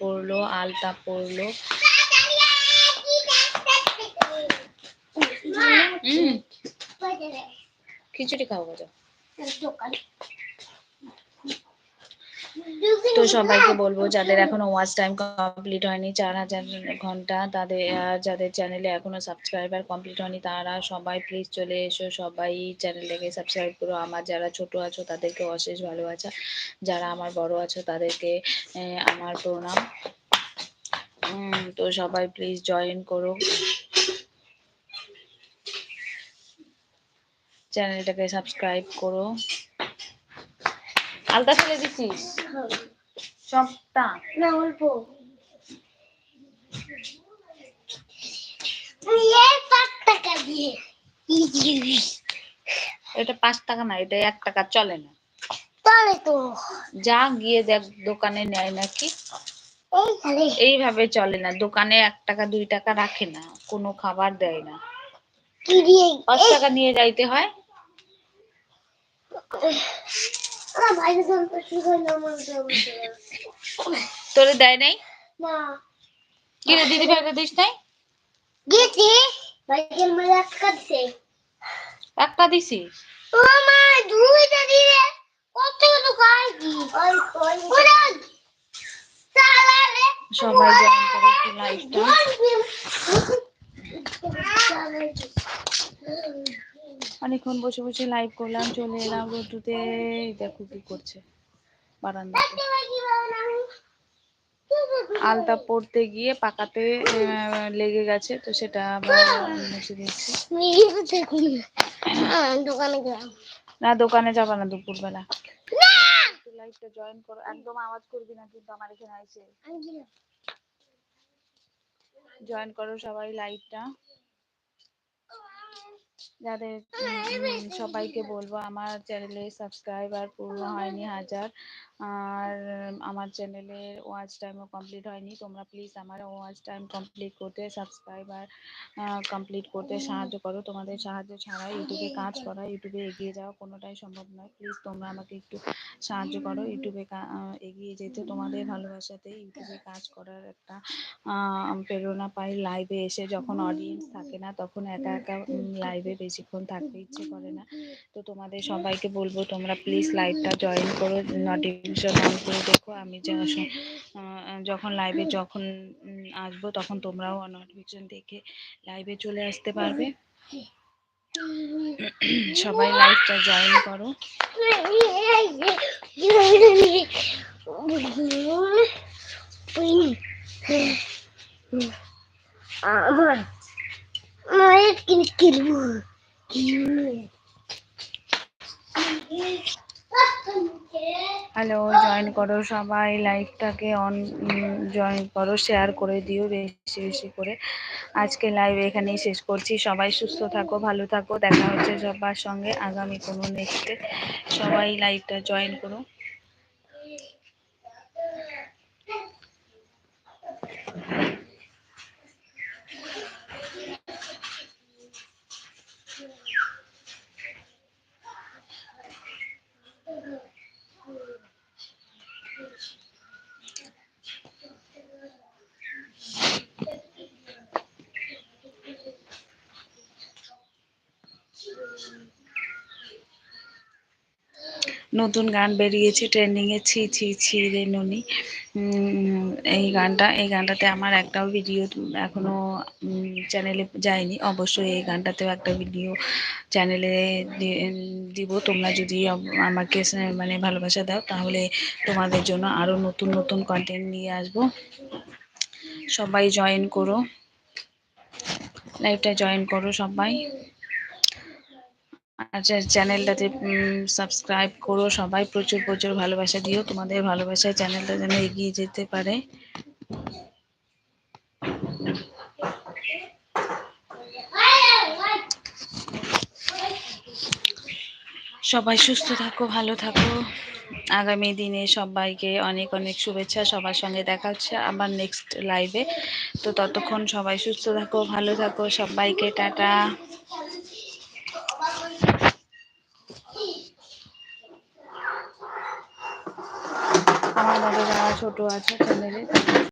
পরলো আলতা পড়ল। খিচুড়ি খাওয়া যাও তো সবাইকে বলব, যাদের এখনও ওয়াচ টাইম কমপ্লিট হয়নি, চার হাজার ঘণ্টা তাদের যাদের চ্যানেলে এখনও সাবস্ক্রাইবার কমপ্লিট হয়নি, তারা সবাই প্লিজ চলে এসো। সবাই চ্যানেলটাকে সাবস্ক্রাইব করো। আমার যারা ছোট আছো, তাদেরকে অশেষ ভালোবাসা। যারা আমার বড় আছো, তাদেরকে আমার প্রণাম। তো সবাই প্লিজ জয়েন করো। চ্যানেলটাকে সাবস্ক্রাইব করো। আলতা ফেলে দিচ্ছিস সবটা। না অল্প। পাঁচ টাকা দিয়ে। এটা পাঁচ টাকা না এটা এক টাকা চলে না। তো। যা গিয়ে দেখ দোকানে নেয় নাকি। এইভাবে চলে না দোকানে এক টাকা দুই টাকা রাখে না কোনো খাবার দেয় না। পাঁচ টাকা নিয়ে যাইতে হয়? তো হয় তোরে দেয় নাই না কি দিদি ভাইকে দিস নাই গেছি ভাইকের মেয়ে এক কাটছে একটা দিছিস ও মা দুইটা দিলে কত তো খাইছি ওই ওই ওরা চালালে সবাই জয়েন করে একটু লাইভটা অনেকক্ষণ বসে বসে লাইভ করলাম চলে এলাম রোদ্রুতে দেখো কি করছে বারান্দাতে। আলতা পড়তে গিয়ে পাকাতে লেগে গেছে তো সেটা মুছে না দোকানে যাবা না দুপুরবেলা। লাইভটা জয়েন করো। একদম আওয়াজ করবি না কিন্তু আমার এখানে জয়েন করো সবাই লাইভটা যাদের সবাইকে বলব, আমার চ্যানেলে সাবস্ক্রাইবার পূর্ণ হয়নি হাজার। আর আমার চ্যানেলের ওয়াচ টাইমও কমপ্লিট হয়নি, তোমরা প্লিজ আমার ওয়াচ টাইম কমপ্লিট করতে সাবস্ক্রাইবার কমপ্লিট করতে সাহায্য করো। তোমাদের সাহায্য ছাড়া ইউটিউবে কাজ করা, ইউটিউবে এগিয়ে যাওয়া কোনোটাই সম্ভব নয়। প্লিজ তোমরা আমাকে একটু সাহায্য করো, ইউটিউবে এগিয়ে যেতে। তোমাদের ভালোবাসাতে ইউটিউবে কাজ করার একটা প্রেরণা পাই। লাইভে এসে যখন অডিয়েন্স থাকে না, তখন একা একা লাইভে বেশিক্ষণ থাকতে ইচ্ছে করে না। তো তোমাদের সবাইকে বলব তোমরা প্লিজ লাইভটা জয়েন করো নোটিফিকেশন অন করে দেখো। আমি যখন লাইভে যখন আসব তখন তোমরাও নোটিফিকেশন দেখে লাইভে চলে আসতে পারবে। সবাই লাইভটা জয়েন করো। হ্যালো জয়েন করো সবাই লাইভটাকে অন জয়েন করো শেয়ার করে দিও বেশি বেশি করে। আজকে লাইভ এখানেই শেষ করছি। সবাই সুস্থ থাকো, ভালো থাকো। দেখা হচ্ছে সবার সঙ্গে আগামী কোনো নেক্সটে সবাই লাইভটা জয়েন করো। নতুন গান বেরিয়েছে ট্রেন্ডিং এ, ছি ছি ছি রে ননি। এই গানটা, এই গানটাতে আমার একটাও ভিডিও এখনও চ্যানেলে যায়নি। অবশ্যই এই গানটাতেও একটা ভিডিও চ্যানেলে দিব। তোমরা যদি আম- আমাকে মানে ভালোবাসা দাও, তাহলে তোমাদের জন্য আরও নতুন নতুন কন্টেন্ট নিয়ে আসব। সবাই জয়েন করো। লাইভটা জয়েন করো সবাই। আচ্ছা চ্যানেলটাতে সাবস্ক্রাইব করো। সবাই প্রচুর প্রচুর ভালোবাসা দিও। তোমাদের ভালোবাসায় চ্যানেলটা যেন এগিয়ে যেতে পারে। সবাই সুস্থ থাকো, ভালো থাকো। আগামী দিনে সবাইকে অনেক অনেক শুভেচ্ছা। সবার সঙ্গে দেখা হচ্ছে আবার নেক্সট লাইভে তো ততক্ষণ সবাই সুস্থ থাকো, ভালো থাকো। সবাইকে টাটা। আমার দাদা যারা ছোট আছে চ্যানেলে